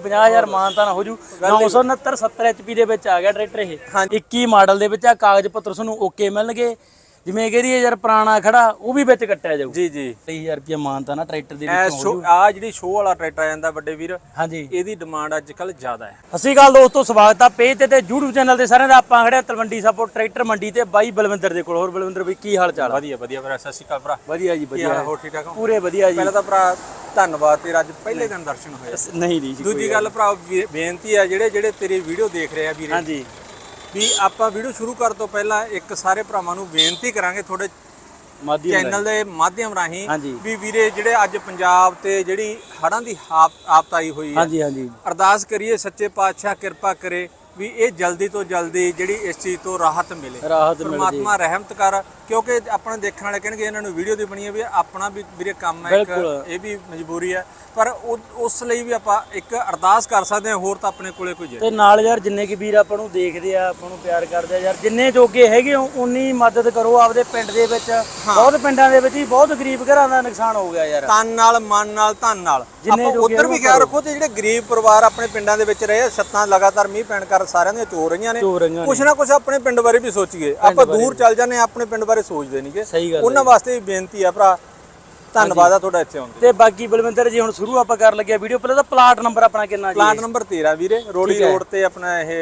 50000 ਮਾਨਤਾ ਨਾ ਹੋ ਜੂ। 969 70 HP ਦੇ ਵਿੱਚ ਆ ਗਿਆ ਟਰੈਕਟਰ ਇਹ। 21 ਮਾਡਲ ਦੇ ਵਿੱਚ ਆ ਕਾਗਜ਼ ਪੱਤਰ ਤੁਹਾਨੂੰ ਓਕੇ ਮਿਲਣਗੇ। ਜਿਵੇਂ ਕਹਦੀਏ ਯਾਰ ਪੁਰਾਣਾ ਖੜਾ ਉਹ ਵੀ ਵਿੱਚ ਕੱਟਿਆ ਜਾਊ। ਜੀ ਜੀ। 23000 ਰੁਪਏ ਮਾਨਤਾ ਨਾ ਟਰੈਕਟਰ ਦੇ ਵਿੱਚ ਸ਼ੋ ਆ ਜਿਹੜੀ ਸ਼ੋਅ ਵਾਲਾ ਟਰੈਕਟਰ ਆ ਜਾਂਦਾ ਵੱਡੇ ਵੀਰ ਹਾਂਜੀ। ਇਹਦੀ ਡਿਮਾਂਡ ਅੱਜ ਕੱਲ ਜ਼ਿਆਦਾ ਹੈ। ਸ਼੍ਰੀ ਅਕਾਲ ਦੋਸਤੋ ਸਵਾਗਤ ਆ ਪੇਜ ਤੇ ਤੇ YouTube ਚੈਨਲ ਤੇ ਸਾਰਿਆਂ ਦਾ। ਆਪਾਂ ਖੜਿਆ ਤਲਵੰਡੀ ਸਾਪੋ ਟਰੈਕਟਰ ਮੰਡੀ ਤੇ ਬਾਈ ਬਲਵਿੰਦਰ ਦੇ ਕੋਲ। ਹੋਰ ਬਲਵਿੰਦਰ ਬਈ ਕੀ ਹਾਲ ਚਾਲ ਵਧੀਆ ਵਧੀਆ ਭਰਾ ਸਤਿ ਸ਼੍ਰੀ ਅਕਾਲ ਭਰਾ। ਵਧੀਆ ਜੀ ਵਧੀਆ। ਹੋ ਠੀਕ ਠਾਕ ਹੋ? ਪੂਰੇ ਵਧੀਆ ਜੀ। ਪਹਿਲਾਂ ਤਾਂ ਭਰਾ ਧੰਨਵਾਦ ਤੇਰਾ ਅੱਜ ਪਹਿਲੇ ਦਿਨ ਦਰਸ਼ਨ ਹੋਏ। ਨਹੀਂ ਨਹੀਂ ਜੀ ਦੂਜੀ ਗੱਲ ਭਰਾ ਵੀ- ਬੇਨਤੀ ਆ ਜਿਹੜੇ ਜਿਹੜੇ ਤੇਰੀ ਵੀਡੀਓ ਦੇਖ ਰਹੇ ਆ ਵੀਰੇ ਹਾਂਜੀ। ਵੀ ਆਪਾਂ ਵੀਡੀਓ ਸ਼ੁਰੂ ਕਰਨ ਤੋਂ ਪਹਿਲਾਂ ਇੱਕ ਸਾਰੇ ਭਰਾਵਾਂ ਨੂੰ ਬੇਨਤੀ ਕਰਾਂਗੇ ਤੁਹਾਡੇ ਮਾਦੀ ਚੈਨਲ ਦੇ ਮਾਧਿਅਮ ਰਾਹੀਂ ਹਾਂਜੀ। ਵੀ ਵੀਰੇ ਜਿਹੜੇ ਅੱਜ ਪੰਜਾਬ ਤੇ ਜਿਹੜੀ ਹੜ੍ਹਾਂ ਦੀ ਆਫਤ ਆਈ ਹੋਈ ਹੈ ਹਾਂਜੀ ਹਾਂਜੀ ਅਰਦਾਸ ਕਰੀਏ ਸੱਚੇ ਪਾਤਸ਼ਾਹ ਕਿਰਪਾ ਕਰੇ ਵੀ ਇਹ ਜਲਦੀ ਤੋਂ ਜਲਦੀ ਜਿਹੜੀ ਇਸ ਚੀਜ਼ ਤੋਂ ਰਾਹਤ ਮਿਲੇ। ਰਾਹਤ ਮਿਲ ਜੀ ਪਰਮਾਤਮਾ ਰਹਿਮਤ ਕਰ ਕਿਉਂਕਿ ਆਪਣੇ ਦੇਖਣ ਵਾਲੇ ਕਹਿਣਗੇ ਇਹਨਾਂ ਨੂੰ ਵੀਡੀਓ ਦੀ ਬਣੀ ਹੈ ਵੀ ਆਪਣਾ ਵੀ ਵੀਰੇ ਕੰਮ ਹੈ ਇੱਕ ਬਿਲਕੁਲ। ਇਹ ਵੀ ਮਜਬੂਰੀ ਹੈ। ਪਰ ਉਹ- ਉਸ ਲਈ ਵੀ ਆਪਾਂ ਇੱਕ ਅਰਦਾਸ ਕਰ ਸਕਦੇ ਹਾਂ ਹੋਰ ਤਾਂ ਆਪਣੇ ਕੋਲੇ ਕੋਈ ਜਰੀਆ ਤੇ ਨਾਲ ਯਾਰ ਜਿੰਨੇ ਕੀ ਵੀਰ ਆਪਾਂ ਨੂੰ ਦੇਖਦੇ ਆ ਆਪਾਂ ਨੂੰ ਪਿਆਰ ਕਰਦੇ ਆ ਯਾਰ ਜਿੰਨੇ ਜੋਗੇ ਹੈਗੇ ਹੋ ਉਨੀ ਮਦਦ ਕਰੋ ਆਪਦੇ ਪਿੰਡ ਦੇ ਵਿੱਚ। ਬਹੁਤ ਪਿੰਡਾਂ ਦੇ ਵਿੱਚ ਹੀ ਬਹੁਤ ਗਰੀਬ ਘਰਾਂ ਦਾ ਨੁਕਸਾਨ ਹੋ ਗਿਆ ਯਾਰ। ਤਨ ਨਾਲ ਮਨ ਨਾਲ ਧਨ ਨਾਲ। ਜਿੰਨੇ ਆਪਾਂ ਜੋਗੇ ਉਧਰ ਵੀ ਖਿਆਲ ਰੱਖੋ ਤੇ ਜਿਹੜੇ ਗਰੀਬ ਪਰਿਵਾਰ ਆਪਣੇ ਪਿੰਡਾਂ ਦੇ ਵਿੱਚ ਰਹੇ ਆ, ਛੱਤਾਂ ਲਗਾਤਾਰ ਮੀਂਹ ਪੈਣ ਕਰ ਸਾਰਿਆਂ ਦੀਆਂ ਚੋ ਰਹੀਆਂ ਨੇ। ਚੋ ਰਹੀਆਂ ਕੁਛ ਨਾ ਕੁਛ ਆਪਣੇ ਪਿੰਡ ਬਾਰੇ ਵੀ ਸੋਚੀਏ। ਆਪਾਂ ਦੂਰ ਚੱਲ ਜਾਂਦੇ ਆਪਣੇ ਪਿੰਡ ਬਾਰੇ ਸੋਚਦੇ ਨਹੀਂਗੇ ਉਹਨਾਂ ਵਾਸਤੇ ਵੀ ਬੇਨਤੀ ਆ ਭਰਾ। ਧੰਨਵਾਦ ਆ ਤੁਹਾਡਾ ਇੱਥੇ ਆਉਣ ਤੇ ਤੇ। ਬਾਕੀ ਬਲਵਿੰਦਰ ਜੀ ਹੁਣ ਸ਼ੁਰੂ ਆਪਾਂ ਕਰਨ ਲੱਗਿਆ ਵੀਡੀਓ। ਪਹਿਲਾਂ ਤਾਂ ਪਲਾਟ ਨੰਬਰ ਆਪਣਾ ਕਿੰਨਾ ਜੀ? ਪਲਾਂਟ ਨੰਬਰ 13 ਵੀਰੇ। ਰੋੜੀ ਰੋਡ ਤੇ ਆਪਣਾ ਇਹ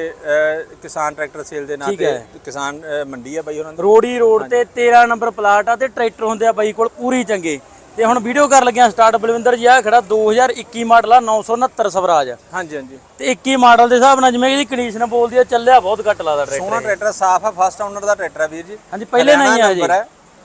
ਕਿਸਾਨ ਟਰੈਕਟਰ ਸੇਲ ਦੇ ਨਾਂ ਤੇ ਕਿਸਾਨ ਮੰਡੀ ਆ ਬਾਈ ਉਹਨਾਂ ਦੀ। ਰੋੜੀ ਰੋਡ ਤੇ 13 ਨੰਬਰ ਪਲਾਟ ਆ ਤੇ ਟਰੈਕਟਰ ਹੁੰਦੇ ਆ ਬਾਈ ਕੋਲ ਪੂਰੀ ਚੰਗੇ। ਤੇ ਹੁਣ ਵੀਡੀਓ ਕਰਨ ਲੱਗਿਆ ਸਟਾਰਟ ਬਲਵਿੰਦਰ ਜੀ ਆ ਖੜਾ 2021 ਮਾਡਲ ਆ 969 ਸਵਰਾਜ। ਹਾਂਜੀ ਹਾਂਜੀ। ਤੇ 21 ਮਾਡਲ ਦੇ ਹਿਸਾਬ ਨਾਲ ਜਿਵੇਂ ਇਹਦੀ ਕੰਡੀਸ਼ਨ ਬੋਲਦੀ ਆ ਚੱਲਿਆ ਬਹੁਤ ਘੱਟ ਲੱਗਦਾ ਟਰੈਕਟਰ ਸੋਹਣਾ ਟਰੈਕਟਰ ਸਾਫ਼ ਆ ਫਸਟ ਓਨਰ ਦਾ ਟਰੈਕਟਰ ਆ ਵੀਰ ਜੀ। ਹਾਂਜੀ ਪਹਿਲੇ ਨਹੀਂ ਆ ਜੀ।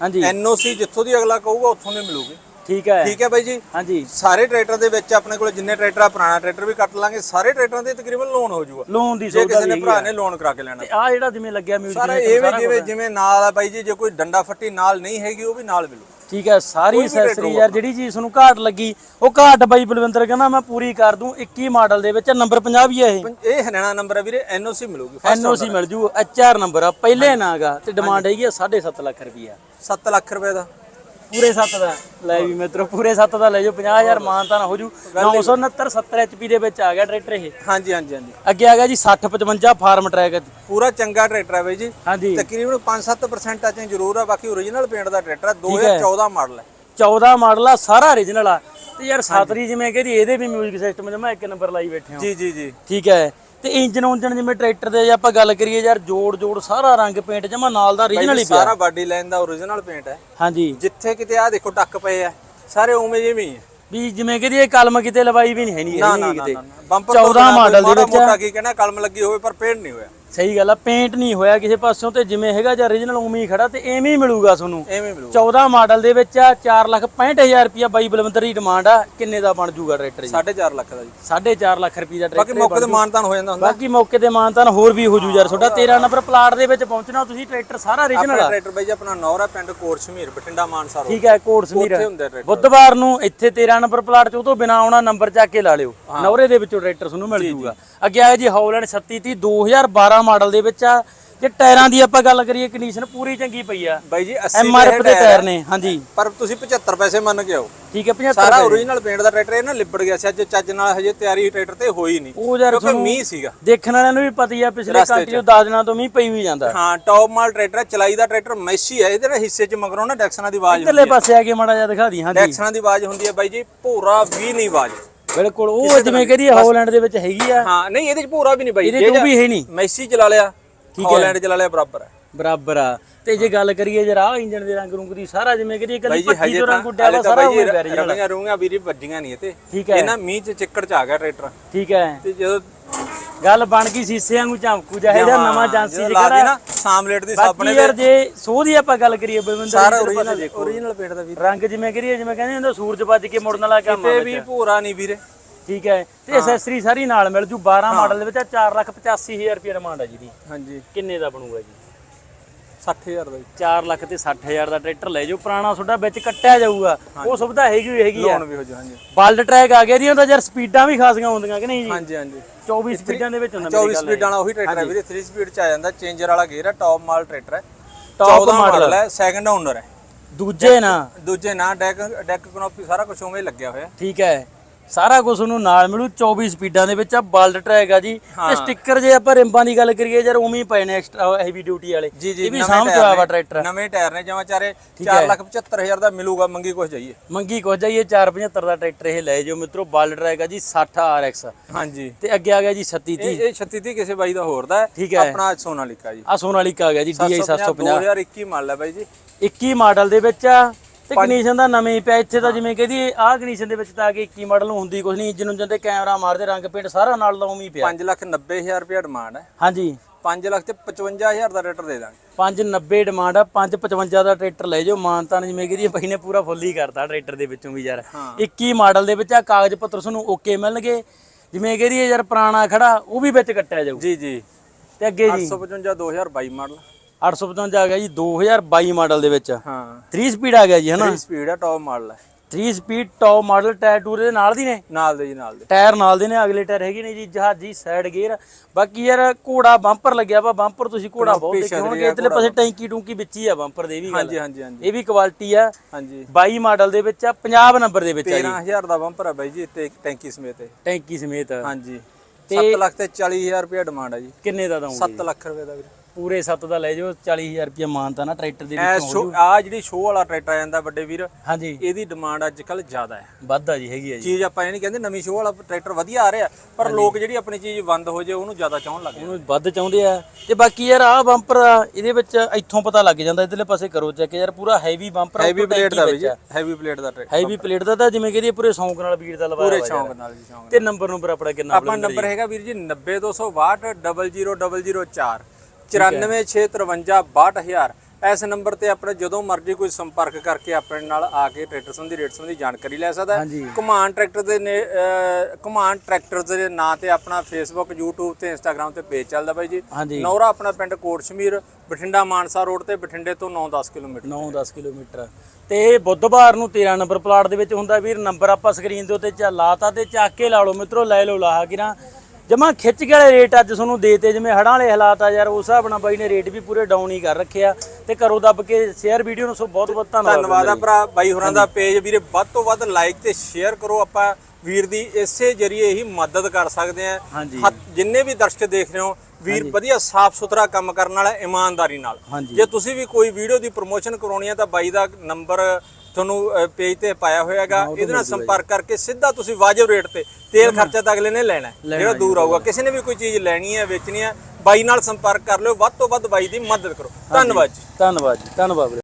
ਹਾਂਜੀ। ਐਨਓਸੀ ਜਿੱਥੋਂ ਦੀ ਅਗਲਾ ਕਹੂਗਾ ਉੱਥੋਂ ਦੀ ਮਿਲੂਗੀ। ਠੀਕ ਹੈ। ਠੀਕ ਹੈ ਬਾਈ ਜੀ। ਹਾਂਜੀ। ਸਾਰੇ ਟਰੈਕਟਰ ਦੇ ਵਿੱਚ ਆਪਣੇ ਕੋਲ ਜਿੰਨੇ ਟਰੈਕਟਰ ਆ ਪੁਰਾਣਾ ਟਰੈਕਟਰ ਵੀ ਕੱਟ ਲਾਂਗੇ। ਸਾਰੇ ਟਰੈਕਟਰਾਂ ਦੇ ਤਕਰੀਬਨ ਲੋਨ ਹੋ ਜਾਊਗਾ। ਲੋਨ ਦੀ ਜੇ ਸੌਦਾ ਕਿਸੇ ਨੇ ਭਰਾ ਨੇ ਲੋਨ ਕਰਾ ਕੇ ਲੈਣਾ। ਆ ਜਿਹੜਾ ਜਿਵੇਂ ਲੱਗਿਆ ਮਿਊਜ਼ਿਕ ਸਾਰਾ ਇਹ ਵੀ ਜਿਵੇਂ ਜਿਵੇਂ ਨਾਲ ਆ ਬਾਈ ਜੀ ਜੇ ਕੋਈ ਡੰਡਾ ਫੱਟੀ ਨਾਲ ਨਹੀਂ ਹੈਗੀ ਉਹ ਵੀ ਨਾਲ ਮਿਲੂ। ਠੀਕ ਹੈ ਸਾਰੀ ਐਕਸੈਸਰੀ ਯਾਰ ਜਿਹੜੀ ਚੀਜ਼ ਤੁਹਾਨੂੰ ਘਾਟ ਲੱਗੀ ਉਹ ਘਾਟ ਬਾਈ ਬਲਵਿੰਦਰ ਕਹਿੰਦਾ ਮੈਂ ਪੂਰੀ ਕਰ ਦੂੰ 21 ਮਾਡਲ ਦੇ ਵਿੱਚ ਨੰਬਰ 50 ਵੀ ਹੈ ਇਹ। ਇਹ ਹਰਿਆਣਾ ਨੰਬਰ ਹੈ ਵੀਰੇ ਐਨਓਸੀ ਮਿਲੂਗੀ ਐਨਓਸੀ ਮਿਲ ਜੂ ਐਚਆਰ ਨੰਬਰ ਆ ਪਹਿਲੇ ਨਾਗਾ ਤੇ ਡਿਮਾਂਡ ਹੈਗੀ ਆ 7.5 ਲੱਖ ਰੁਪਈਆ। 7 ਲੱਖ ਰੁਪਏ ਦਾ। ਪੂਰੇ 7 ਦਾ। ਲੈ ਵੀ ਮਿੱਤਰੋ ਪੂਰੇ 7 ਦਾ ਲੈ ਜਾਓ 50000 ਮਾਨਤਾ ਨਾ ਹੋ ਜੂ। 969 70 ਐਚਪੀ ਦੇ ਵਿੱਚ ਆ ਗਿਆ ਟਰੈਕਟਰ ਇਹ। ਹਾਂਜੀ ਹਾਂਜੀ ਹਾਂਜੀ। ਅੱਗੇ ਆ ਗਿਆ ਜੀ 60 55 ਫਾਰਮ ਟਰੈਕ। ਪੂਰਾ ਚੰਗਾ ਟਰੈਕਟਰ ਹੈ ਬਾਈ ਜੀ। ਹਾਂਜੀ। ਤਕਰੀਬਨ 5-7% ਟੱਚਿੰਗ ਜ਼ਰੂਰ ਆ ਬਾਕੀ ਓਰੀਜਨਲ ਪੇਂਟ ਦਾ ਟਰੈਕਟਰ ਹੈ। 2014 ਮਾਡਲ ਹੈ 14 ਮਾਡਲ ਆ ਸਾਰਾ origignal ਆ। ਤੇ ਯਾਰ ਸਾਤਰੀ ਜਿਵੇਂ ਕਹਿੰਦੀ ਇਹਦੇ ਵੀ ਮਿਊਜ਼ਿਕ ਸਿਸਟਮ ਜਮਾ ਇੱਕ ਨੰਬਰ ਲਾਈ ਬੈਠੇ ਹਾਂ। ਜੀ ਜੀ ਜੀ। ਠੀਕ ਹੈ। ਤੇ ਇੰਜਨ ਉਂਜਨ ਜਿਵੇਂ ਟਰੈਕਟਰ ਦੇ ਜੇ ਆਪਾਂ ਗੱਲ ਕਰੀਏ ਯਾਰ ਜੋੜ ਜੋੜ ਸਾਰਾ ਰੰਗ ਪੇਂਟ ਜਮਾ ਨਾਲ ਦਾ origignal ਹੀ ਪਿਆ। ਸਾਰਾ ਬਾਡੀ ਲਾਈਨ ਦਾ ਓਰੀਜਨਲ ਪੇਂਟ ਹੈ। ਹਾਂਜੀ। ਜਿੱਥੇ ਕਿਤੇ ਆ ਦੇਖੋ ਟੱਕ ਪਏ ਆ ਸਾਰੇ ਉਵੇਂ ਜਿਵੇਂ ਹੀ ਆ। ਵੀ ਜਿਵੇਂ ਕਹਿੰਦੀ ਇਹ ਕਲਮ ਕਿਤੇ ਲਵਾਈ ਵੀ ਨਹੀਂ ਹੈ ਨਹੀਂ ਨਾ ਕਿਤੇ। ਨਾ ਬੰਪਰ 14 ਮਾਡਲ ਦੇ ਵਿੱਚ ਮੋਟਾ ਕੀ ਕਹਿਣਾ ਕਲਮ ਲੱਗੀ ਹੋਵੇ ਪਰ ਪੇਂਟ ਨਹੀਂ ਹੋਇਆ। ਸਹੀ ਗੱਲ ਆ ਪੇਂਟ ਨਹੀਂ ਹੋਇਆ ਕਿਸੇ ਪਾਸਿਓਂ ਤੇ ਜਿਵੇਂ ਹੈਗਾ ਜਾਂ origignal ਉਵੇਂ ਹੀ ਖੜਾ ਤੇ ਐਵੇਂ ਹੀ ਮਿਲੂਗਾ ਤੁਹਾਨੂੰ। ਐਵੇਂ ਮਿਲੂ 14 ਮਾਡਲ ਦੇ ਵਿੱਚ ਆ 465000 ਰੁਪਿਆ ਬਾਈ ਬਲਵੰਦਰ ਦੀ ਡਿਮਾਂਡ ਆ ਕਿੰਨੇ ਦਾ ਬਣ ਜੂਗਾ ਟਰੈਕਟਰ ਜੀ? 4.5 ਲੱਖ ਦਾ ਜੀ। 4.5 ਲੱਖ ਰੁਪਏ ਦਾ ਬਾਕੀ ਟਰੈਕਟਰ ਮੌਕੇ ਤੇ ਮਾਨਤਾਨ ਹੋ ਜਾਂਦਾ ਹੁੰਦਾ। ਬਾਕੀ ਮੌਕੇ ਤੇ ਮਾਨਤਾਨ ਹੋਰ ਵੀ ਹੋ ਜੂ ਯਾਰ ਤੁਹਾਡਾ 13 ਨੰਬਰ ਪਲਾਟ ਦੇ ਵਿੱਚ ਪਹੁੰਚਣਾ ਤੁਸੀਂ ਟਰੈਕਟਰ ਸਾਰਾ origignal ਆ। ਟਰੈਕਟਰ ਬਾਈ ਜੀ ਆਪਣਾ ਨੌਰਾ ਪਿੰਡ ਕੋਟ ਸ਼ਮੀਰ ਬਠਿੰਡਾ ਮਾਨਸਾ ਠੀਕ ਹੈ ਕੋਟ ਸਮੀਰ ਉੱਥੇ ਹੁੰਦਾ ਟਰੈਕਟਰ ਬੁੱਧਵਾਰ ਨੂੰ ਇੱਥੇ 13 ਨੰਬਰ ਪਲਾਟ ਚ ਉਹ ਤੋਂ ਬਿਨਾ ਆਉਣਾ ਨੰਬਰ ਚੱਕ ਕੇ ਲਾ ਲਿਓ। ਨੌਰੇ ਦੇ ਵਿੱਚੋਂ ਟਰੈਕਟਰ ਤੁਹਾਨੂੰ ਮਿਲ ਜੂਗਾ। ਅੱਗੇ ਆਇਆ ਜੀ ਹੌਲੈਂਡ 3630 2012 ਮਾਡਲ ਦੇ ਵਿੱਚ ਆ। ਜੇ ਟਾਇਰਾਂ ਦੀ ਆਪਾਂ ਗੱਲ ਕਰੀਏ ਕੰਡੀਸ਼ਨ ਪੂਰੀ ਚੰਗੀ ਪਈ ਆ। ਬਾਈ ਜੀ 80 ਐਮ ਆਰ ਐਫ ਦੇ ਟਾਇਰ ਨੇ ਹਾਂਜੀ। ਪਰ ਤੁਸੀਂ 75 ਪੈਸੇ ਮੰਨ ਕੇ ਆਓ। ਠੀਕ ਹੈ 75 ਸਾਰਾ ਓਰੀਜਨਲ ਪੇਂਟ ਦਾ ਟਰੈਕਟਰ ਇਹ ਨਾ ਲਿਬੜ ਗਿਆ ਸੀ ਅੱਜ ਚੱਜ ਨਾਲ ਹਜੇ ਤਿਆਰੀ ਟਰੈਕਟਰ ਤੇ ਹੋਈ ਨਹੀਂ। ਉਹ ਯਾਰ ਕਿਉਂਕਿ ਮੀਂਹ ਸੀਗਾ। ਦੇਖਣ ਵਾਲਿਆਂ ਨੂੰ ਵੀ ਪਤਾ ਹੀ ਆ ਪਿਛਲੇ ਕੰਟੀਨਿਊ 10 ਦਿਨਾਂ ਤੋਂ ਮੀਂਹ ਪਈ ਵੀ ਜਾਂਦਾ। ਹਾਂ ਟੌਪ ਮਾਲ ਟਰੈਕਟਰ ਹੈ, ਚਲਾਈ ਦਾ ਟਰੈਕਟਰ ਮੈਸੀ ਹੈ ਇਹਦੇ ਨਾਲ ਹਿੱਸੇ 'ਚ ਮਗਰੋਂ ਨਾ ਡੈਕਸਨਾਂ ਦੀ ਆਵਾਜ਼ ਇਧਰਲੇ ਪਾਸੇ ਆ ਕੇ ਮਾੜਾ ਜਿਹਾ ਦਿਖਾ ਦੀ ਹਾਂਜੀ। ਡੈਕਸਨਾਂ ਦੀ ਆਵਾਜ਼ ਹੁੰਦੀ ਹੈ ਬਾਈ ਜੀ ਭੋਰਾ ਵੀ ਨਹੀਂ ਆਵਾਜ਼। ਬਿਲਕੁਲ ਉਹ ਜਿਵੇਂ ਕਹਦੀ ਹਾਲੈਂਡ ਦੇ ਵਿੱਚ ਹੈਗੀ ਆ। ਹਾਂ ਨਹੀਂ ਇਹਦੇ 'ਚ ਭੋਰਾ ਵੀ ਨਹੀਂ ਬਾਈ। ਇਹਦੇ ਚ ਉਹ ਵੀ ਹੈ ਨਹੀਂ। ਮੈਸੀ ਚਲਾ ਲਿਆ ਹਾਲੈਂਡ ਚਲਾ ਲਿਆ ਬਰਾਬਰ ਹੈ। ਬਰਾਬਰ ਆ। ਤੇ ਜੇ ਗੱਲ ਕਰੀਏ ਜਰਾ ਇੰਜਨ ਦੇ ਰੰਗ ਰੁੰਗ ਦੀ ਸਾਰਾ ਜਿਵੇਂ ਇਕੱਲੀ ਜੀ ਪੱਟੀ ਤੋਂ ਰੰਗ ਉੱਡਿਆ ਵਾ ਸਾਰਾ ਜੀ ਵੈਰੀ ਰਵੀਆਂ ਰੂੰਗੀਆਂ ਵੀਰੀ ਵੱਜੀਆਂ ਨਹੀਂ ਤੇ ਠੀਕ ਹੈ। ਇਹਨਾਂ ਮੀਂਹ 'ਚ ਚਿੱਕੜ 'ਚ ਆ ਗਿਆ ਟਰੈਕਟਰ। ਠੀਕ ਹੈ। ਤੇ ਜਦੋਂ ਗੱਲ ਬਣ ਗਈ ਸੀਸੇ ਵਾਂਗੂ ਝਮਕੂ ਜਿਹੇ ਜਿਹਾ ਨਵਾਂ ਜਾਂਸੀ ਚ ਲਾ ਦੀ ਨਾ ਸਾਮਲੇਟ ਦੀ ਸਾਬਣੇ ਬਾਕੀ ਯਾਰ ਜੇ ਸੋਹ ਦੀ ਆਪਾਂ ਗੱਲ ਕਰੀਏ ਬਲਵਿੰਦਰ ਸਾਰਾ ਓਰੀਜਨਲ ਦੇਖੋ। ਓਰੀਜਨਲ ਪੇਂਟ ਦਾ ਵੀਰ ਰੰਗ ਜਿਵੇਂ ਕਰੀਏ ਜਿਵੇਂ ਕਹਿੰਦੇ ਹੁੰਦੇ ਸੂਰਜ ਵੱਜ ਕੇ ਮੁੜਨ ਵਾਲਾ ਕੰਮ ਆ ਤੇ ਵਿੱਚ। ਵੀ ਭੋਰਾ ਨਹੀਂ ਵੀਰੇ। ਠੀਕ ਹੈ ਤੇ ਐਕਸੈਸਰੀ ਸਾਰੀ ਨਾਲ ਮਿਲ ਜੂ 12 ਮਾਡਲ ਦੇ ਵਿੱਚ 485000 ਰੁਪਏ ਡਿਮਾਂਡ ਆ ਜਿਹਦੀ ਹਾਂਜੀ। ਕਿੰਨੇ ਦਾ ਬਣੂਗਾ ਜੀ? 60000 ਦਾ ਜੀ। 4 ਲੱਖ ਤੇ 60000 ਦਾ ਟਰੈਕਟਰ ਲੈ ਜਾਓ ਪੁਰਾਣਾ ਤੁਹਾਡਾ ਵਿੱਚ ਕੱਟਿਆ ਜਾਊਗਾ। ਉਹ ਸੁਵਿਧਾ ਹੈਗੀ ਹੋਈ ਹੈਗੀ ਆ। ਲੋਨ ਵੀ ਹੋ ਜਾ ਹਾਂਜੀ। ਬਲਡ ਟਰੈਕ ਆ ਗਿਆ ਜੀ ਉਹਦਾ ਯਾਰ ਸਪੀਡਾਂ ਵੀ ਖਾਸੀਆਂ ਹੁੰਦੀਆਂ ਕਿ ਨਹੀਂ ਜੀ? ਹਾਂਜੀ ਹਾਂਜੀ। 24 ਸਪੀਡਾਂ ਦੇ ਵਿੱਚ ਹੁੰਦਾ 24 ਸਪੀਡ ਵਾਲਾ ਉਹੀ ਟਰੈਕਟਰ ਹੈ ਵੀਰੇ 3 ਸਪੀਡ ਚ ਆ ਜਾਂਦਾ ਚੇਂਜਰ ਵਾਲਾ ਗੇਅਰ ਹੈ ਟੌਪ ਮਾਲ ਟਰੈਕਟਰ ਹੈ। Top 14 model ਮਾਡਲ ਹੈ ਸੈਕੰਡ ਓਨਰ ਹੈ। ਦੂਜੇ ਨਾ। ਦੂਜੇ ਨਾ ਡੈਕ ਡੈਕ ਕਨੋਪੀ ਸਾਰਾ ਕੁਝ ਉਵੇਂ ਲੱਗਿਆ ਹੋਇਆ। ਠੀਕ ਹੈ। ਸਾਰਾ ਕੁਝ ਉਹਨੂੰ ਨਾਲ ਮਿਲੂ 24 ਸਪੀਡਾਂ ਦੇ ਵਿੱਚ ਆ ਬਲਡ ਟਰੈਕ ਆ ਜੀ। ਤੇ ਸਟicker ਜੇ ਆਪਾਂ ਰਿੰਬਾਂ ਦੀ ਗੱਲ ਕਰੀਏ ਯਾਰ ਉਵੇਂ ਹੀ ਪਏ ਨੇ ਐਕਸਟਰਾ ਹੈਵੀ ਡਿਊਟੀ ਵਾਲੇ। ਜੀ ਜੀ ਇਹ ਵੀ ਕੇ ਆਵਾ ਨੇ, ਟਰੈਕਟਰ ਨਵੇਂ ਟਾਇਰ ਨੇ ਜਮਾ ਚਾਰੇ ਠੀਕ ਹੈ। 475000 ਦਾ ਮਿਲੂਗਾ ਮੰਗੀ ਕੁਛ ਜਾਈਏ। ਮੰਗੀ ਕੁਝ ਜਾਈਏ 475 ਦਾ ਟਰੈਕਟਰ ਇਹ ਲੈ ਜਾਓ ਮਿੱਤਰੋ ਬਲਡ ਟਰੈਕ ਆ ਜੀ 60 RX ਹਾਂਜੀ। ਤੇ ਅੱਗੇ ਆ ਗਿਆ ਜੀ 37 ਇਹ ਇਹ 36 ਦੀ ਕਿਸੇ ਬਾਈ ਦਾ ਹੋਰ ਦਾ ਠੀਕ ਹੈ। ਆਪਣਾ ਸੋਨਾਲੀਕਾ ਜੀ। ਆ ਸੋਨਾਲੀਕਾ ਆ ਗਿਆ ਜੀ DI 750 2021 ਮਾਡਲ ਹੈ ਬਾਈ ਜੀ। 21 ਮਾਡਲ ਦੇ ਵਿੱਚ ਆ ਤੇ ਦਾ ਨਵੇਂ ਪਿਆ ਇੱਥੇ ਤਾਂ ਜਿਵੇਂ ਕਹਦੀ ਆਹ ਕੰਡੀਸ਼ਨ ਦੇ ਵਿੱਚ ਤਾਂ ਆ ਕੇ 21 ਮਾਡਲ ਨੂੰ ਹੁੰਦੀ ਕੁਝ ਨਹੀਂ ਇੰਜਨ ਨੂੰ ਜਾਂਦੇ ਕੈਮਰਾ ਮਾਰਦੇ ਰੰਗ ਪੇਂਟ ਸਾਰਾ ਨਾਲ ਦਾ ਹੀ ਪਿਆ। 590000 ਰੁਪਏ ਡਿਮਾਂਡ ਹੈ। ਹਾਂਜੀ। 5 ਲੱਖ ਤੇ 55000 ਦਾ ਰੇਟਰ ਦੇ ਦਾਂਗੇ। 590 ਡਿਮਾਂਡ ਆ 555 ਦਾ ਟਰੈਕਟਰ ਲੈ ਜਾਓ ਮਾਨਤਾਨ ਜਿਵੇਂ ਕਹਦੀ ਭਾਈ ਨੇ ਪੂਰਾ ਫੁੱਲ ਹੀ ਕਰਤਾ ਟਰੈਕਟਰ ਦੇ ਵਿੱਚੋਂ ਵੀ ਯਾਰ। 21 ਮਾਡਲ ਦੇ ਵਿੱਚ ਆ ਕਾਗਜ਼ ਪੱਤਰ ਤੁਹਾਨੂੰ ਓਕੇ ਮਿਲਣਗੇ। ਜਿਵੇਂ ਕਹਦੀ ਯਾਰ ਪੁਰਾਣਾ ਖੜਾ ਉਹ ਵੀ ਵਿੱਚ ਕੱਟਿਆ ਜਾਊ। ਜੀ ਜੀ। ਤੇ ਅੱਗੇ ਜੀ। 855 2022 ਮਾਡਲ 855 ਆ ਗਿਆ ਜੀ 2022 ਮਾਡਲ ਦੇ ਵਿੱਚ। ਹਾਂ। 3 ਸਪੀਡ ਆ ਗਿਆ ਜੀ ਹਨਾ? 3 ਸਪੀਡ ਹੈ ਟੌਪ ਮਾਡਲ ਹੈ 3 ਸਪੀਡ ਟੌਪ ਮਾਡਲ ਟਾਇਰ ਟੂਰ ਦੇ ਨਾਲ ਦੀ ਨੇ? ਨਾਲ ਦੇ ਜੀ ਨਾਲ ਦੇ। ਟਾਇਰ ਨਾਲ ਦੇ ਨੇ ਅਗਲੇ ਟਾਇਰ ਹੈਗੇ ਨੇ ਜੀ ਜਹਾਜ਼ੀ ਸਾਈਡ ਗੇਅਰ ਬਾਕੀ ਯਾਰ ਘੋੜਾ ਬੰਪਰ ਲੱਗਿਆ ਵਾ ਬੰਪਰ ਤੁਸੀਂ ਘੋੜਾ ਬਹੁਤ ਦੇਖੇ ਹੋਣਗੇ ਇਧਰਲੇ ਪਾਸੇ ਟੈਂਕੀ ਟੂੰਕੀ ਵਿੱਚ ਹੀ ਆ ਬੰਪਰ ਦੇ ਵੀ ਹਾਂਜੀ ਹਾਂਜੀ ਹਾਂਜੀ। ਇਹ ਵੀ ਕੁਆਲਿਟੀ ਆ। ਹਾਂਜੀ। 22 ਮਾਡਲ ਦੇ ਵਿੱਚ ਆ 50 ਨੰਬਰ ਦੇ ਵਿੱਚ ਆ ਜੀ। 13000 ਦਾ ਬੰਪਰ ਹੈ ਬਾਈ ਜੀ ਤੇ ਟੈਂਕੀ ਸਮੇਤ। ਟੈਂਕੀ ਸਮੇਤ। ਹਾਂਜੀ। 7 ਲੱਖ ਤੇ 40000 ਰੁਪਏ ਡਿਮਾਂਡ ਹੈ ਜੀ। ਕਿੰਨੇ ਦਾ ਦਊਂਗੇ? 7 ਲੱਖ ਰੁਪਏ ਦਾ ਵੀਰੇ। ਪੂਰੇ 7 ਦਾ ਲੈ ਜਾਓ 40000 ਰੁਪਏ ਮਾਨਤਾ ਨਾ ਟਰੈਕਟਰ ਦੇ ਵਿੱਚੋਂ ਆ ਜਿਹੜੀ ਸ਼ੋਅ ਵਾਲਾ ਟਰੈਕਟਰ ਆ ਜਾਂਦਾ ਵੱਡੇ ਵੀਰ ਹਾਂਜੀ। ਇਹਦੀ ਡਿਮਾਂਡ ਅੱਜ ਕੱਲ ਜ਼ਿਆਦਾ ਹੈ। ਵੱਧਾ ਜੀ ਹੈਗੀ ਆ ਜੀ। ਚੀਜ਼ ਆਪਾਂ ਇਹ ਨਹੀਂ ਕਹਿੰਦੇ ਨਵੀਂ ਸ਼ੋਅ ਵਾਲਾ ਟਰੈਕਟਰ ਵਧੀਆ ਆ ਰਿਹਾ ਪਰ ਲੋਕ ਜਿਹੜੀ ਆਪਣੀ ਚੀਜ਼ ਬੰਦ ਹੋ ਜੇ ਉਹਨੂੰ ਜ਼ਿਆਦਾ ਚਾਹਣ ਲੱਗ ਉਹਨੂੰ ਵੱਧ ਚਾਹੁੰਦੇ ਆ। ਤੇ ਬਾਕੀ ਯਾਰ ਆਹ ਬੰਪਰ ਆ ਇਹਦੇ ਵਿੱਚ ਇੱਥੋਂ ਪਤਾ ਲੱਗ ਜਾਂਦਾ ਇਧਰਲੇ ਪਾਸੇ ਕਰੋ ਚੈੱਕ ਯਾਰ ਪੂਰਾ ਹੈਵੀ ਬੰਪਰ ਹੈਵੀ ਪਲੇਟ ਦਾ ਵੀ ਹੈਵੀ ਪਲੇਟ ਦਾ ਟਰੈਕਟਰ ਹੈਵੀ ਪਲੇਟ ਦਾ ਤਾਂ ਜਿਵੇਂ ਕਹਦੀ ਪੂਰੇ ਸ਼ੌਂਕ ਨਾਲ ਵੀਰ ਦਾ ਲਵਾਇਆ ਪੂਰੇ ਸ਼ੌਂਕ। ਨਾਲ ਜੀ ਸ਼ੌਂਕ ਤੇ ਨੰਬਰ ਨੰਬਰ ਆਪਣਾ ਕਿੰਨਾ ਆਪਣਾ ਨੰਬਰ ਹੈਗਾ ਵੀਰ ਜੀ 90262 00004 94653 ਇਸ ਨੰਬਰ ਤੇ ਆਪਣੇ ਜਦੋਂ ਮਰਜ਼ੀ ਕੋਈ ਸੰਪਰਕ ਕਰਕੇ ਆਪਣੇ ਨਾਲ ਆ ਕੇ ਟਰੈਕਟਰ ਸੰਬੰਧੀ ਰੇਟ ਸੰਬੰਧੀ ਜਾਣਕਾਰੀ ਲੈ ਸਕਦਾ ਹੈ। ਕਮਾਨ ਟਰੈਕਟਰ ਦੇ ਕਮਾਨ ਟਰੈਕਟਰ ਦੇ ਨਾਂ ਤੇ ਆਪਣਾ ਫੇਸਬੁੱਕ YouTube ਤੇ Instagram ਤੇ ਪੇਜ ਚੱਲਦਾ ਬਾਈ ਜੀ। ਨੌਰਾ ਆਪਣਾ ਪਿੰਡ ਕੋਟ ਸ਼ਮੀਰ ਬਠਿੰਡਾ ਮਾਨਸਾ ਰੋਡ ਤੇ ਬਠਿੰਡੇ ਤੋਂ 9-10 ਕਿਲੋਮੀਟਰ। 9-10 ਕਿਲੋਮੀਟਰ। ਤੇ ਬੁੱਧਵਾਰ ਨੂੰ 13 ਨੰਬਰ ਪਲਾਟ ਦੇ ਵਿੱਚ ਹੁੰਦਾ ਵੀਰ ਨੰਬਰ ਆਪਾਂ ਸਕਰੀਨ ਦੇ ਉੱਤੇ ਚਾ ਲਾਤਾ ਤੇ ਚੱਕ ਕੇ ਲਾ ਲਓ ਮਿੱਤਰੋ ਲੈ ਲਓ ਲਾਹਾ ਕਿਰਾ ਜਮਾ ਖਿੱਚ ਕੇ ਵਾਲੇ ਰੇਟ ਅੱਜ ਤੁਹਾਨੂੰ ਦੇਤੇ ਜਿਵੇਂ ਹੜਾਂ ਵਾਲੇ ਹਾਲਾਤ ਆ ਯਾਰ ਉਸ ਹਿਸਾਬ ਨਾਲ ਬਾਈ ਨੇ ਰੇਟ ਵੀ ਪੂਰੇ ਡਾਊਨ ਹੀ ਕਰ ਰੱਖਿਆ ਤੇ ਕਰੋ ਦੱਬ ਕੇ ਸ਼ੇਅਰ ਵੀਡੀਓ ਨੂੰ ਸੋ ਬਹੁਤ ਬਹੁਤ ਧੰਨਵਾਦ ਧੰਨਵਾਦ ਆ ਭਰਾ ਬਾਈ ਹੋਰਾਂ ਦਾ ਪੇਜ ਵੀਰੇ ਵੱਧ ਤੋਂ ਵੱਧ ਲਾਈਕ ਤੇ ਸ਼ੇਅਰ ਕਰੋ ਆਪਾਂ ਵੀਰ ਦੀ ਇਸੇ ਜਰੀਏ ਹੀ ਮਦਦ ਕਰ ਸਕਦੇ ਆ। ਜਿੰਨੇ ਵੀ ਦਰਸ਼ਕ ਦੇਖ ਰਹੇ ਹੋ ਵੀਰ ਵਧੀਆ ਸਾਫ਼ ਸੁਥਰਾ ਕੰਮ ਕਰਨ ਵਾਲਾ ਇਮਾਨਦਾਰੀ ਨਾਲ। ਜੇ ਤੁਸੀਂ ਵੀ ਕੋਈ ਵੀਡੀਓ ਦੀ ਪ੍ਰੋਮੋਸ਼ਨ ਕਰਾਉਣੀ ਹੈ ਤਾਂ ਬਾਈ ਦਾ ਨੰਬਰ ਤੁਹਾਨੂੰ ਪੇਜ ਤੇ ਪਾਇਆ ਹੋਇਆਗਾ। ਇਹਦੇ ਨਾਲ ਸੰਪਰਕ ਕਰਕੇ ਸਿੱਧਾ ਤੁਸੀਂ ਵਾਜਬ ਰੇਟ ਤੇ ਤੇਲ ਖਰਚਾ ਤਾਂ ਅਗਲੇ ਨੇ ਲੈਣਾ ਜਿਹੜਾ ਦੂਰ ਆਊਗਾ। ਕਿਸੇ ਨੇ ਵੀ ਕੋਈ ਚੀਜ਼ ਲੈਣੀ ਹੈ ਵੇਚਣੀ ਹੈ ਬਾਈ ਨਾਲ ਸੰਪਰਕ ਕਰ ਲਿਓ। ਵੱਧ ਤੋਂ ਵੱਧ ਬਾਈ ਦੀ ਮਦਦ ਕਰੋ। ਧੰਨਵਾਦ ਜੀ। ਧੰਨਵਾਦ ਜੀ। ਧੰਨਵਾਦ।